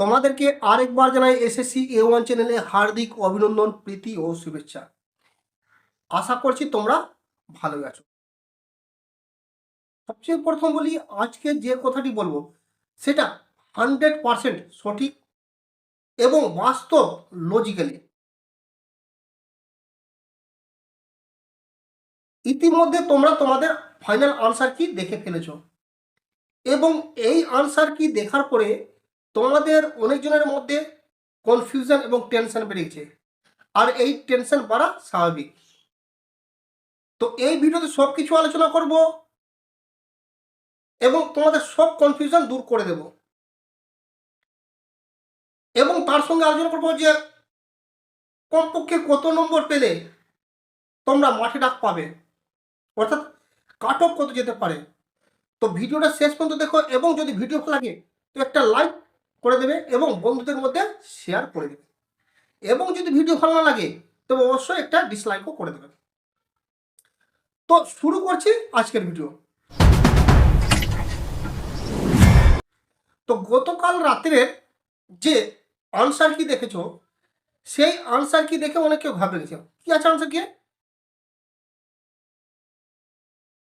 তোমাদেরকে আরেকবার জানাই এসএসসি এ ওয়ান চ্যানেলে হার্দিক অভিনন্দন, প্রীতি ও শুভেচ্ছা। আশা করছি তোমরা ভালো আছো। সবচেয়ে প্রথম বলি, আজকে যে কথাটি বলব, সেটা হান্ড্রেড পারসেন্ট সঠিক এবং বাস্তব লজিক্যালি ইতিমধ্যে তোমরা তোমাদের ফাইনাল আনসার কি দেখে ফেলেছ। এবং এই আনসার কি দেখার পরে তোমাদের অনেকজনের মধ্যে কনফিউশন এবং টেনশন বেড়েছে। আর এই টেনশন বাড়া স্বাভাবিক। তো এই ভিডিওতে সব কিছু আলোচনা করব এবং তোমাদের সব কনফিউশন দূর করে দেব। এবং তার সঙ্গে আলোচনা করব যে, কমপক্ষে কত নম্বর পেলে তোমরা মাঠে ডাক পাবে? অর্থাৎ কাট অফ কত যেতে পারে। তো ভিডিওটা শেষ পর্যন্ত দেখো এবং যদি ভিডিও ভালো লাগে, তো একটা লাইক করে দেবে এবং বন্ধুদের মধ্যে শেয়ার করে দেবে। এবং যদি ভিডিও ভালো না লাগে, তবে অবশ্যই একটা ডিসলাইকও করে দেবে। তো শুরু করছি আজকের ভিডিও তো গতকাল রাত্রে যে আনসার কি দেখেছ, সেই আনসার কি দেখে অনেকে ভাবে গেছে, কি আছে আনসার কি?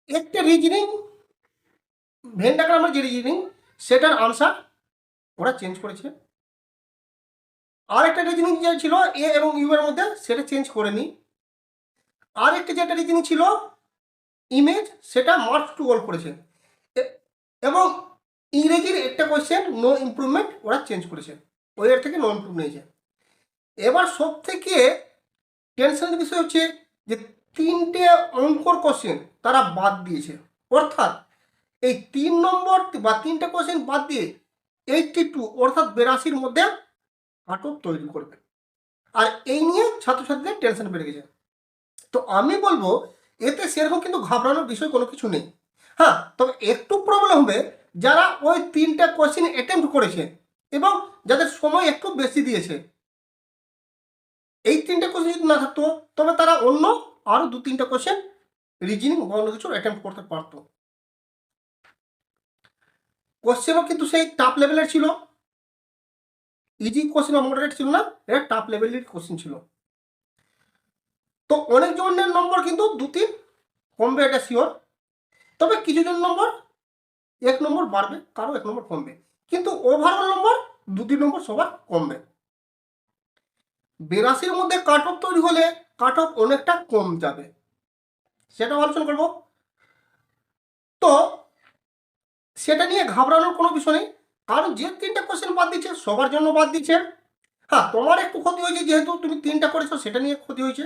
একটা রিজনিং ভেন ডায়াগ্রামের যে রিজনিং সেটার আনসার ওরা চেঞ্জ করেছে। আর একটা রিজনিং যে ছিল এ এবং ইউ এর মধ্যে সেটা চেঞ্জ করেনি আর একটা যেটা রিজনিং ছিল ইমেজ সেটা মার্ক টু অল করেছে। এবং ইংরেজির একটা কোয়েশ্চেন নো ইমপ্রুভমেন্ট ওরা চেঞ্জ করেছে। ওই থেকে নো ইমপ্রুভ নিয়েছে এবার সব থেকে টেনশনের বিষয় হচ্ছে যে তিনটে অঙ্কর কোশ্চেন তারা বাদ দিয়েছে। অর্থাৎ এই তিন নম্বর বা তিনটে কোশ্চেন বাদ দিয়ে এইটটি টু অর্থাৎ বেরাশির মধ্যে আটক তৈরি করবে। আর এই নিয়ে ছাত্রছাত্রীদের টেনশন বেড়ে গেছে। তো আমি বলব, এতে সেরকম কিন্তু ঘাবড়ানোর বিষয় কোনো কিছু নেই। হ্যাঁ তবে একটু প্রবলেম হবে, যারা ওই তিনটা কোশ্চেন অ্যাটেম্প্ট করেছে এবং যাদের সময় একটু বেশি দিয়েছে। এই তিনটা কোশ্চেন যদি না থাকতো, তবে তারা অন্য আরও দু তিনটা কোশ্চেন রিজনিং বা অন্য কিছু অ্যাটেম্প্ট করতে পারতো। কোশ্চেনও কিন্তু সেই টাপ লেভেলের ছিল। ইজি কোশ্চেন মডারেট ছিল না, এটা টাপ লেভেলের কোশ্চেন ছিল। তো অনেক জনের নম্বর কিন্তু দু তিন কমবে এটা শিওর তবে কিছু জন নম্বর এক নম্বর বাড়বে, কারও এক নম্বর কমবে। কিন্তু ওভারঅল নম্বর দু তিন নম্বর সবার কমবে। বিরাশির মধ্যে কাট অফ তৈরি হলে কাট অফ অনেকটা কম যাবে। সেটা আলোচনা করব। তো সেটা নিয়ে ঘাবড়ানোর কোনো বিষয় নেই। কারণ যে তিনটা কোশ্চেন বাদ দিচ্ছে, সবার জন্য বাদ দিচ্ছে। হ্যাঁ তোমার একটু ক্ষতি হয়েছে যেহেতু তুমি তিনটা করেছ, সেটা নিয়ে ক্ষতি হয়েছে।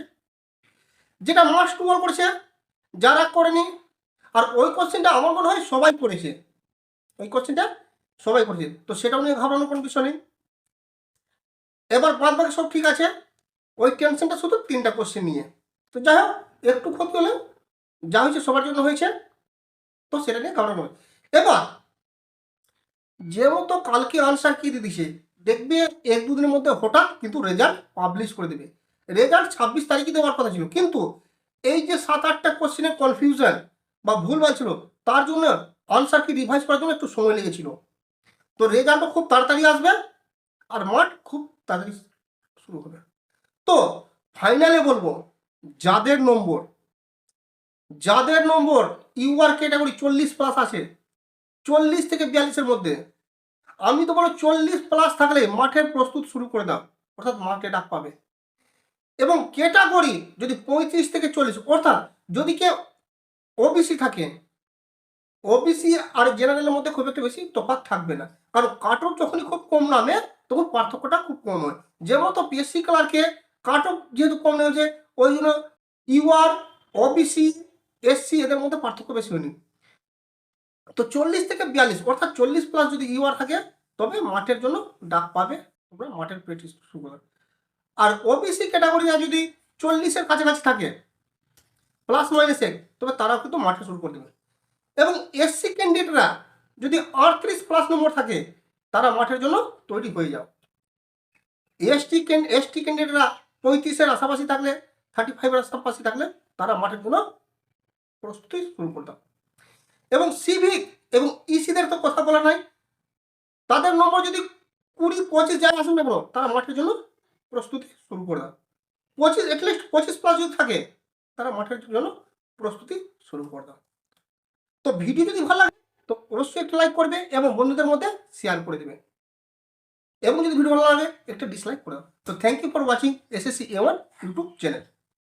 যেটা মাস্ট টু করেছে, যারা করেনি, আর ওই কোশ্চেনটা আমার মনে হয় সবাই করেছে। ওই কোশ্চেনটা সবাই করেছে। তো সেটাও নিয়ে ঘাবড়ানোর কোনো বিষয় নেই। এবার বাদ বাকি সব ঠিক আছে। ওই টেনশনটা শুধু তিনটা কোশ্চেন নিয়ে। তো যাই হোক, একটু ক্ষতি হলে যা হয়েছে সবার জন্য হয়েছে। তো সেটা নিয়ে ঘাবড়ানো হয়। এবার যে মতো কালকে আনসার কি দিয়ে দিছে? দেখবে এক দুদিনের মধ্যে হঠাৎ কিন্তু রেজাল্ট পাবলিশ করে দেবে। রেজাল্ট ছাব্বিশ তারিখে দেওয়ার কথা ছিল। কিন্তু এই যে সাত আটটা কোশ্চেনের কনফিউশন বা ভুলভাল ছিল, তার জন্য আনসার কি রিভাইজ করার জন্য একটু সময় লেগেছিল। তো রেজাল্টও খুব তাড়াতাড়ি আসবে আর মাঠ খুব তাড়াতাড়ি শুরু হবে। তো ফাইনালে বলব, যাদের নম্বর যাদের নম্বর ইউআর ক্যাটাগরি চল্লিশ প্লাস আছে চল্লিশ থেকে বিয়াল্লিশের মধ্যে। আমি তো বলো চল্লিশ প্লাস থাকলে মাঠের প্রস্তুত শুরু করে দাও, অর্থাৎ মাঠে ডাক পাবে। এবং ক্যাটাগরি যদি পঁয়ত্রিশ থেকে চল্লিশ, অর্থাৎ যদি কেউ ওবিসি থাকে ওবিসি আর জেনারেলের মধ্যে খুব একটা বেশি তফাৎ থাকবে না। কারণ কাট অফ যখনই খুব কম নামে, তখন পার্থক্যটা খুব কম হয়। যে মতো পিএসসি ক্লার্কে কাট অফ যেহেতু কম নেমেছে ওই জন্য ইউআর ওবিসি এসসি এদের মধ্যে পার্থক্য বেশি হয়নি। তো চল্লিশ থেকে বিয়াল্লিশ, অর্থাৎ চল্লিশ প্লাস যদি ইউআর থাকে, তবে মাঠের জন্য ডাক পাবে তোমরা মাঠের প্র্যাকটিস শুরু করবে। আর ওবিসি ক্যাটাগরি যদি চল্লিশের কাছাকাছি থাকে প্লাস মাইনাস এক, তবে তারাও কিন্তু মাঠে শুরু করে দেবে। এবং এসসি ক্যান্ডিডেটরা যদি আটত্রিশ প্লাস নম্বর থাকে, তারা মাঠের জন্য তৈরি হয়ে যাও। এসটি এসটি ক্যান্ডিডেটরা পঁয়ত্রিশের আশাপাশি থাকলে থার্টি ফাইভের আশাপাশি থাকলে, তারা মাঠের জন্য প্রস্তুতি শুরু করতাম এবং সিভিক এবং ইসিদের তো কথা বলা নাই। তাদের নম্বর যদি কুড়ি, পঁচিশ যারা আসুন না তারা মাঠের জন্য প্রস্তুতি শুরু করে দাও। পঁচিশ অ্যাটলিস্ট পঁচিশ প্লাস যদি থাকে, তারা মাঠের জন্য প্রস্তুতি শুরু করে দাও। তো ভিডিও যদি ভালো লাগে, তো অবশ্যই একটা লাইক করবে এবং বন্ধুদের মধ্যে শেয়ার করে দেবে। এবং যদি ভিডিও ভালো লাগে, একটা ডিসলাইক করে দাও। তো thank you for watching SSC A one YouTube channel